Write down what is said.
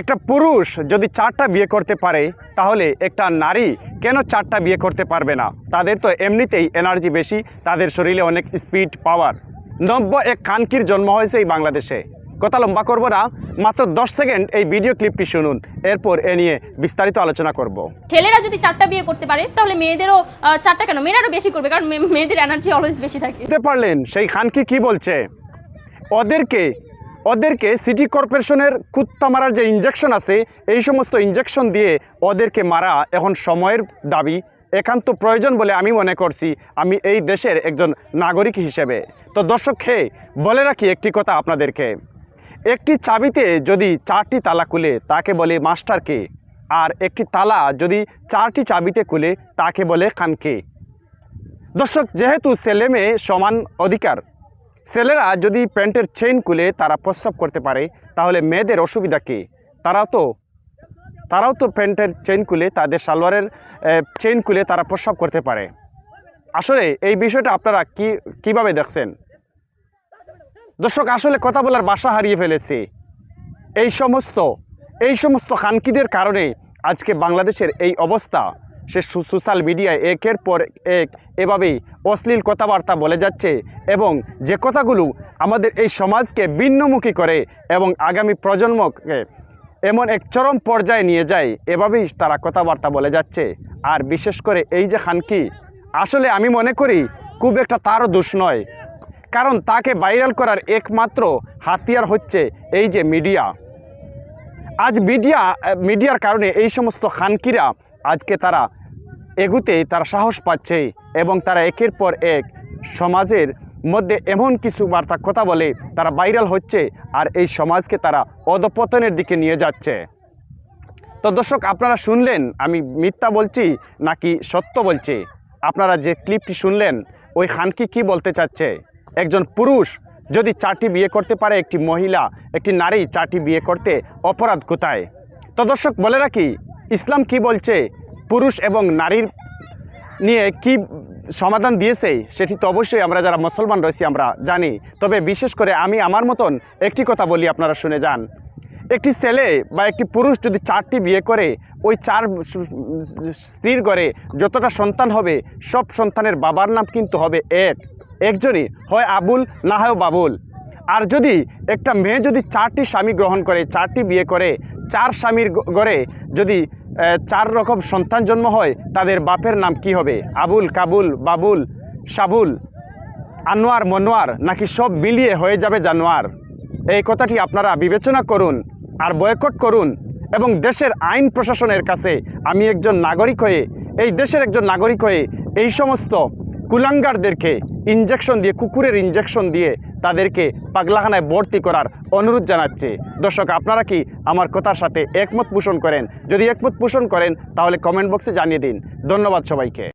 একটা পুরুষ যদি চারটা বিয়ে করতে পারে তাহলে একটা নারী কেন চারটা বিয়ে করতে পারবে না? তাদের তো এমনিতেই এনার্জি বেশি তাদের শরীরে অনেক স্পিড পাওয়ার নব্য এক কানকির জন্ম হয়েছে এই বাংলাদেশে। কথা লম্বা করব না মাত্র দশ সেকেন্ড এই ভিডিও ক্লিপটি শুনুন এরপর এ নিয়ে বিস্তারিত আলোচনা করব। ছেলেরা যদি চারটা বিয়ে করতে পারে তাহলে মেয়েদেরও চারটা কেন? মেয়েরাও বেশি করবে কারণ মেয়েদের এনার্জি অলওয়েজ বেশি থাকে। বুঝতে পারলেন সেই খানকি কি বলছে? ওদেরকে ওদেরকে সিটি কর্পোরেশনের কুত্তা মারার যে ইঞ্জেকশন আছে, এই সমস্ত ইঞ্জেকশন দিয়ে ওদেরকে মারা এখন সময়ের দাবি। একান্ত প্রয়োজন বলে আমি মনে করছি। আমি এই দেশের একজন নাগরিক হিসেবে। তো দর্শক খেয়ে বলে রাখি একটি কথা আপনাদেরকে। একটি চাবিতে যদি চারটি তালা খুলে, তাকে বলে মাস্টারকে আর একটি তালা যদি চারটি চাবিতে খুলে, তাকে বলে খানকে দর্শক, যেহেতু ছেলে মেয়ে সমান অধিকার ছেলেরা যদি প্যান্টের চেইন খুলে তারা প্রস্রাব করতে পারে, তাহলে মেয়েদের অসুবিধা কী? তারাও তো তারাও তো প্যান্টের চেইন খুলে, তাদের সালোয়ারের চেইন খুলে তারা প্রস্রাব করতে পারে। আসলে এই বিষয়টা আপনারা কি, কীভাবে দেখছেন? দর্শক, আসলে কথা বলার বাসা হারিয়ে ফেলেছে। এই সমস্ত এই সমস্ত খানকিদের কারণে আজকে বাংলাদেশের এই অবস্থা। সে সোশ্যাল মিডিয়ায় একের পর এক এভাবেই অশ্লীল কথাবার্তা বলে যাচ্ছে এবং যে কথাগুলো আমাদের এই সমাজকে ভিন্নমুখী করে এবং আগামী প্রজন্মকে এমন এক চরম পর্যায়ে নিয়ে যায়, এভাবেই তারা কথাবার্তা বলে যাচ্ছে। আর বিশেষ করে এই যে খানকি, আসলে আমি মনে করি খুব একটা তারও দোষ নয়। কারণ তাকে ভাইরাল করার একমাত্র হাতিয়ার হচ্ছে এই যে মিডিয়া। আজ মিডিয়া মিডিয়ার কারণে এই সমস্ত খানকিরা আজকে তারা এগুতেই তারা সাহস পাচ্ছে এবং তারা একের পর এক সমাজের মধ্যে এমন কিছু বার্তা কথা বলে তারা ভাইরাল হচ্ছে আর এই সমাজকে তারা অধপতনের দিকে নিয়ে যাচ্ছে। তো দর্শক, আপনারা শুনলেন, আমি মিথ্যা বলছি নাকি সত্য বলছি? আপনারা যে ক্লিপটি শুনলেন, ওই খানকি কি বলতে চাচ্ছে? একজন পুরুষ যদি চারটি বিয়ে করতে পারে, একটি মহিলা, একটি নারী চারটি বিয়ে করতে, অপরাধ কোথায়? তো দর্শক, বলে রাখি ইসলাম কি বলছে? পুরুষ এবং নারীর নিয়ে কি সমাধান দিয়েছে? সেটি তো অবশ্যই আমরা যারা মুসলমান রয়েছি আমরা জানি। তবে বিশেষ করে আমি আমার মতন একটি কথা বলি, আপনারা শুনে যান। একটি ছেলে বা একটি পুরুষ যদি চারটি বিয়ে করে, ওই চার স্ত্রীর ঘরে যতটা সন্তান হবে, সব সন্তানের বাবার নাম কিন্তু হবে এক। একজনই হয় আবুল, না হয় বাবুল। আর যদি একটা মেয়ে যদি চারটি স্বামী গ্রহণ করে, চারটি বিয়ে করে, চার স্বামীর গড়ে যদি চার রকম সন্তান জন্ম হয়, তাদের বাপের নাম কি হবে? আবুল, কাবুল, বাবুল সাবুল আনোয়ার, মনোয়ার, নাকি সব মিলিয়ে হয়ে যাবে জানোয়ার? এই কথাটি আপনারা বিবেচনা করুন আর বয়কট করুন এবং দেশের আইন প্রশাসনের কাছে আমি একজন নাগরিক হয়ে, এই দেশের একজন নাগরিক হয়ে এই সমস্ত কুলাঙ্গারদেরকে ইঞ্জেকশন দিয়ে, কুকুরের ইঞ্জেকশন দিয়ে তাদেরকে পাগলাখানায় ভর্তি করার অনুরোধ জানাচ্ছে। দর্শক, আপনারা কি আমার কথার সাথে একমত পোষণ করেন? যদি একমত পোষণ করেন, তাহলে কমেন্ট বক্সে জানিয়ে দিন। ধন্যবাদ সবাইকে।